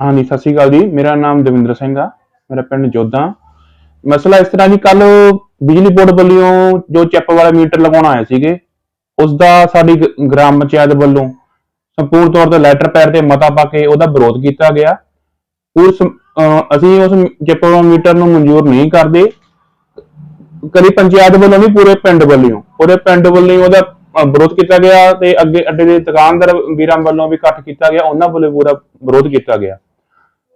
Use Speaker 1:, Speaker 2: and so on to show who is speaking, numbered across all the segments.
Speaker 1: ਹਾਂਜੀ ਸਤਿ ਸ਼੍ਰੀ ਅਕਾਲ ਜੀ। ਮੇਰਾ ਨਾਮ ਦਵਿੰਦਰ ਸਿੰਘ ਆ। ਮੇਰਾ ਪਿੰਡ ਜੋਧਾ। ਮਸਲਾ ਇਸ ਤਰ੍ਹਾਂ ਜੀ ਕੱਲ ਬਿਜਲੀ ਬੋਰਡ ਵੱਲੋਂ ਜੋ ਚੈਪ ਵਾਲਾ ਮੀਟਰ ਲਗਾਉਣ ਆਏ ਸੀਗੇ, ਉਸ ਦਾ ਸਾਡੀ ਗ੍ਰਾਮ ਪੰਚਾਇਤ ਵੱਲੋਂ ਸੰਪੂਰਨ ਤੌਰ ਤੇ ਲੈਟਰ ਪੈਰ ਤੇ ਮਤਾ ਪਾ ਕੇ ਉਹਦਾ ਵਿਰੋਧ ਕੀਤਾ ਗਿਆ। ਉਸ ਅਸੀਂ ਉਸ ਚੈਪ ਵਾਲਾ ਮੀਟਰ ਨੂੰ ਮਨਜ਼ੂਰ ਨਹੀਂ ਕਰਦੇ। ਕਰੀ ਪੰਚਾਇਤ ਵੱਲੋਂ ਵੀ ਪੂਰੇ ਪਿੰਡ ਵੱਲੋਂ, ਪੂਰੇ ਪਿੰਡ ਵੱਲੋਂ ਹੀ ਉਹਦਾ ਵਿਰੋਧ ਕੀਤਾ ਗਿਆ ਤੇ ਅੱਗੇ, ਅੱਡੇ ਦੇ ਦੁਕਾਨਦਾਰ ਵੀਰਾਂ ਵੱਲੋਂ ਵੀ ਇਕੱਠ ਕੀਤਾ ਗਿਆ। ਉਹਨਾਂ ਵੱਲੋਂ ਪੂਰਾ ਵਿਰੋਧ ਕੀਤਾ ਗਿਆ।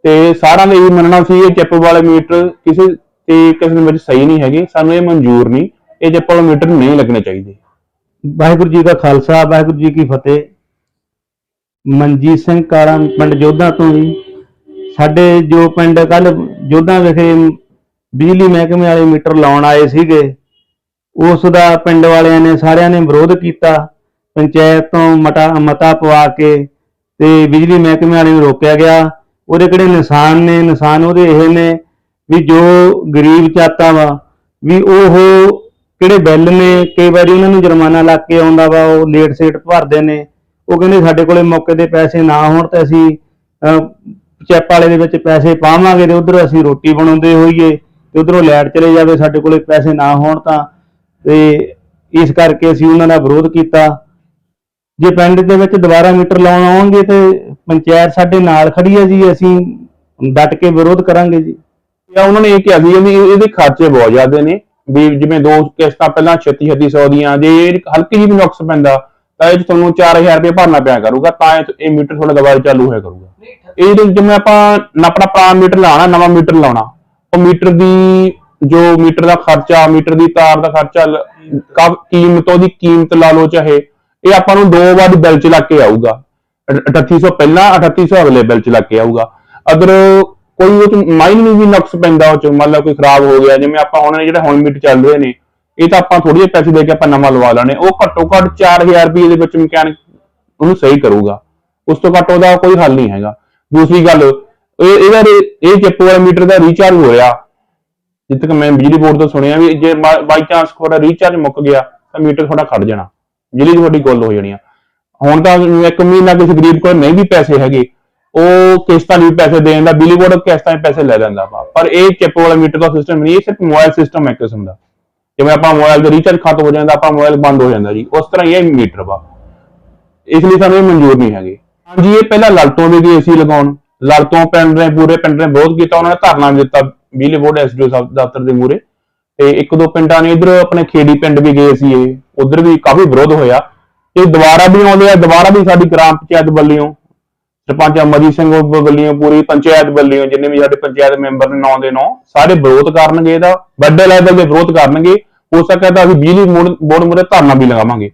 Speaker 1: ਤੇ ਸਾਰਿਆਂ ਦਾ ਇਹ ਮੰਨਣਾ ਸੀ ਇਹ ਚਿੱਪ ਵਾਲੇ ਮੀਟਰ ਕਿਸੇ ਤੇ ਕਿਸਮ ਵਿੱਚ ਸਹੀ ਨਹੀਂ ਹੈਗੇ, ਸਾਨੂੰ ਇਹ ਮਨਜ਼ੂਰ ਨਹੀਂ, ਇਹ ਚਿੱਪ ਵਾਲੇ ਮੀਟਰ ਨਹੀਂ ਲੱਗਣੇ ਚਾਹੀਦੇ।
Speaker 2: ਵਾਹਿਗੁਰੂ ਜੀ ਕਾ ਖਾਲਸਾ, ਵਾਹਿਗੁਰੂ ਜੀ ਕੀ ਫਤਿਹ। ਮਨਜੀਤ ਸਿੰਘ ਕਾਲਾ ਪਿੰਡ ਜੋਧਾ ਤੋਂ ਜੀ। ਸਾਡੇ ਜੋ ਪਿੰਡ ਕੱਲ ਜੋਧਾ ਵਿਖੇ ਬਿਜਲੀ ਮਹਿਕਮੇ ਵਾਲੇ ਮੀਟਰ ਲਾਉਣ ਆਏ ਸੀਗੇ, ਉਸ ਦਾ ਪਿੰਡ ਵਾਲਿਆਂ ਨੇ ਸਾਰਿਆਂ ਨੇ ਵਿਰੋਧ ਕੀਤਾ। ਪੰਚਾਇਤ ਤੋਂ ਮਤਾ ਮਤਾ ਪਵਾ ਕੇ ਤੇ ਬਿਜਲੀ ਮਹਿਕਮੇ ਵਾਲੇ ਨੂੰ ਰੋਕਿਆ ਗਿਆ। ਉਹਦੇ ਕਿਹੜੇ ਨਿਸ਼ਾਨ ਨੇ? ਨਿਸ਼ਾਨ ਉਹਦੇ ਇਹ ਨੇ ਵੀ ਜੋ ਗਰੀਬ ਚਾਤਾ ਵਾ, ਵੀ ਉਹ ਕਿਹੜੇ ਬਿੱਲ ਨੇ? ਕਈ ਵਾਰੀ ਉਹਨਾਂ ਨੂੰ ਜੁਰਮਾਨਾ ਲੱਗ ਕੇ ਆਉਂਦਾ ਵਾ, ਉਹ ਲੇਟ ਸੇਟ ਭਰਦੇ ਨੇ। ਉਹ ਕਹਿੰਦੇ ਸਾਡੇ ਕੋਲੇ ਮੌਕੇ ਤੇ ਪੈਸੇ ਨਾ ਹੋਣ ਤਾਂ ਅਸੀਂ ਚੈਪ ਵਾਲੇ ਦੇ ਵਿੱਚ ਪੈਸੇ ਪਾਵਾਂਗੇ ਤੇ ਉਧਰ ਅਸੀਂ ਰੋਟੀ ਬਣਾਉਂਦੇ ਹੋਈਏ ਤੇ ਉਧਰੋਂ ਲੈਟ ਚਲੇ ਜਾਵੇ, ਸਾਡੇ ਕੋਲੇ ਪੈਸੇ ਨਾ ਹੋਣ ਤਾਂ। ਤੇ ਇਸ ਕਰਕੇ ਅਸੀਂ ਉਹਨਾਂ ਦਾ ਵਿਰੋਧ ਕੀਤਾ। ਜੇ ਪਿੰਡ ਦੇ ਵਿੱਚ ਦੁਬਾਰਾ ਮੀਟਰ ਲਾਉਣ ਆਉਣਗੇ ਤੇ ਪੰਚਾਇਤ ਸਾਡੇ ਨਾਲ ਖੜੀ ਹੈ ਜੀ, ਅਸੀਂ ਡਟ ਕੇ ਵਿਰੋਧ ਕਰਾਂਗੇ ਜੀ।
Speaker 1: ਜਾਂ ਉਹਨਾਂ ਨੇ ਇਹ ਕਿਹਾ ਸੀ ਵੀ ਇਹਦੇ ਖਰਚੇ ਬਹੁਤ ਜ਼ਿਆਦੇ ਨੇ, ਵੀ ਜਿਵੇਂ ਦੋ ਕਿਸ਼ਤਾਂ ਪਹਿਲਾਂ 36 3600 ਦੀਆਂ, ਜੇ ਇਹ ਹਲਕੀ ਜਿਹੀ ਵੀ ਨੁਕਸ ਪੈਂਦਾ, ਤਾਂ ਇਹ 'ਚ ਤੁਹਾਨੂੰ 4000 ਰੁਪਏ ਭਰਨਾ ਪਿਆ ਕਰੂਗਾ, ਤਾਂ ਇਹ ਮੀਟਰ ਤੁਹਾਡਾ ਦੁਬਾਰਾ ਚਾਲੂ ਹੋਇਆ ਕਰੂਗਾ। ਇਹ ਜਿਹੜੇ ਜਿਵੇਂ ਆਪਾਂ ਆਪਣਾ ਪੁਰਾਣਾ ਮੀਟਰ ਲਾਉਣਾ, ਨਵਾਂ ਮੀਟਰ ਲਾਉਣਾ, ਉਹ ਮੀਟਰ ਦੀ ਜੋ ਮੀਟਰ ਦਾ ਖਰਚਾ, ਮੀਟਰ ਦੀ ਤਾਰ ਦਾ ਖਰਚਾ ਕੀਮਤ, ਉਹਦੀ ਕੀਮਤ ਲਾ ਲਓ ਚਾਹੇ, ਇਹ ਆਪਾਂ ਨੂੰ ਦੋ ਵਾਰ ਬਿੱਲ ਚ ਲੱਗ ਕੇ ਆਊਗਾ। 3800 ਪਹਿਲਾਂ 3800 ਅਗਲੇ ਬਿੱਲ ਚ ਲੱਗ ਕੇ ਆਊਗਾ। ਅਗਰ ਕੋਈ ਉਹ ਚ ਮਾਈਨ ਵੀ ਨੁਕਸ ਪੈਂਦਾ, ਉਹ ਚ ਮੰਨ ਲਓ ਕੋਈ ਖਰਾਬ ਹੋ ਗਿਆ, ਜਿਵੇਂ ਆਪਾਂ ਹੁਣ ਜਿਹੜੇ ਹੁਣ ਮੀਟਰ ਚੱਲ ਰਹੇ ਨੇ, ਇਹ ਤਾਂ ਆਪਾਂ ਥੋੜੀ ਜਿਹੇ ਪੈਸੇ ਦੇ ਕੇ ਆਪਾਂ ਨਵਾਂ ਲਵਾ ਲੈਣੇ। ਉਹ ਘੱਟੋ ਘੱਟ 4000 ਰੁਪਏ ਦੇ ਵਿੱਚ ਮਕੈਨਿਕ ਉਹਨੂੰ ਸਹੀ ਕਰੂਗਾ। ਉਸ ਤੋਂ ਘੱਟ ਉਹਦਾ ਕੋਈ ਹੱਲ ਨਹੀਂ ਹੈਗਾ। ਦੂਸਰੀ ਗੱਲ, ਇਹ ਇਹਦਾ ਇਹ ਚਿੱਪ ਵਾਲਾ ਮੀਟਰ ਦਾ ਰੀਚਾਰਜ ਹੋਇਆ। ਜਿੱਥੇ ਤੱਕ ਮੈਂ ਬਿਜਲੀ ਬੋਰਡ ਤੋਂ ਸੁਣਿਆ ਵੀ ਜੇ ਬਾਈ ਚਾਂਸ ਤੁਹਾਡਾ ਰੀਚਾਰਜ ਮੁੱਕ ਗਿਆ, ਤਾਂ ਮੀਟਰ ਤੁਹਾਡਾ ਖੜ ਜਾਣਾ। ਬਿਜਲੀ ਦੀ ਤੁਹਾਡੀ ਗੁੱਲ ਹੋ ਜਾਣੀ ਆ। ਹੁਣ ਤਾਂ ਇੱਕ ਮਹੀਨਾ ਕਿਸੇ ਗਰੀਬ ਕੋਲ ਨਹੀਂ ਵੀ ਪੈਸੇ ਹੈਗੇ, ਉਹ ਕਿਸ਼ਤਾਂ ਵੀ ਪੈਸੇ ਦੇਣ ਦਾ ਬਿਜਲੀ ਬੋਰਡ ਕਿਸ਼ਤਾਂ 'ਚ ਪੈਸੇ ਲੈ ਲੈਂਦਾ ਵਾ। ਪਰ ਇਹ ਚਿੱਪ ਵਾਲਾ ਮੀਟਰ ਦਾ ਸਿਸਟਮ ਨਹੀਂ, ਇਹ ਸਿਰਫ ਮੋਬਾਈਲ ਸਿਸਟਮ ਹੈ ਕਿਸਮ ਦਾ। ਜਿਵੇਂ ਆਪਾਂ ਮੋਬਾਈਲ ਦਾ ਰੀਚਾਰਜ ਖਤਮ ਹੋ ਜਾਂਦਾ, ਆਪਾਂ ਮੋਬਾਈਲ ਬੰਦ ਹੋ ਜਾਂਦਾ ਜੀ। ਉਸ ਤਰ੍ਹਾਂ ਹੀ ਇਹ ਮੀਟਰ ਵਾ। ਇਸ ਲਈ ਸਾਨੂੰ ਇਹ ਮਨਜ਼ੂਰ ਨਹੀਂ ਹੈਗੇ। ਹਾਂਜੀ, ਇਹ ਪਹਿਲਾਂ ਲਲਤੋਂ ਦੇ ਗਏ ਸੀ ਲਗਾਉਣ। ਲਲਤੋਂ ਪਿੰਡ ਨੇ ਪੂਰੇ ਪਿੰਡ ਨੇ ਵਿਰੋਧ ਕੀਤਾ, ਉਹਨਾਂ ਨੇ ਧਰਨਾ ਵੀ ਦਿੱਤਾ ਬਿਜਲੀ ਬੋਰਡ ਐਸਡੀਓ ਦਫ਼ਤਰ ਦੇ ਮੂਹਰੇ। ਤੇ ਇੱਕ ਦੋ ਪਿੰਡਾਂ ਨੇ ਇਧਰ ਆਪਣੇ ਖੇੜੀ ਪਿੰਡ ਵੀ ਗਏ ਸੀ ਇਹ ਉਧਰ ਵੀ ਕਾਫੀ ਵਿਰੋਧ ਹੋਇਆ। ਇਹ ਦੁਬਾਰਾ ਵੀ ਆਉਂਦੇ ਆ, ਦੁਬਾਰਾ ਵੀ ਸਾਡੀ ਗ੍ਰਾਮ ਪੰਚਾਇਤ ਵੱਲੋਂ, ਸਰਪੰਚ ਅਮਰਜੀਤ ਸਿੰਘ ਵੱਲੋਂ, ਪੂਰੀ ਪੰਚਾਇਤ ਵੱਲੋਂ, ਜਿੰਨੇ ਵੀ ਸਾਡੇ ਪੰਚਾਇਤ ਮੈਂਬਰ ਨੇ ਨੌ ਦੇ ਨੌ, ਸਾਰੇ ਵਿਰੋਧ ਕਰਨਗੇ ਇਹਦਾ, ਵੱਡੇ ਲੈਵਲ ਦੇ ਵਿਰੋਧ ਕਰਨਗੇ, ਹੋ ਸਕਦਾ ਤਾਂ ਅਸੀਂ ਬਿਜਲੀ ਬੋਰਡ ਮੂਹਰੇ ਧਰਨਾ ਵੀ ਲਗਾਵਾਂਗੇ।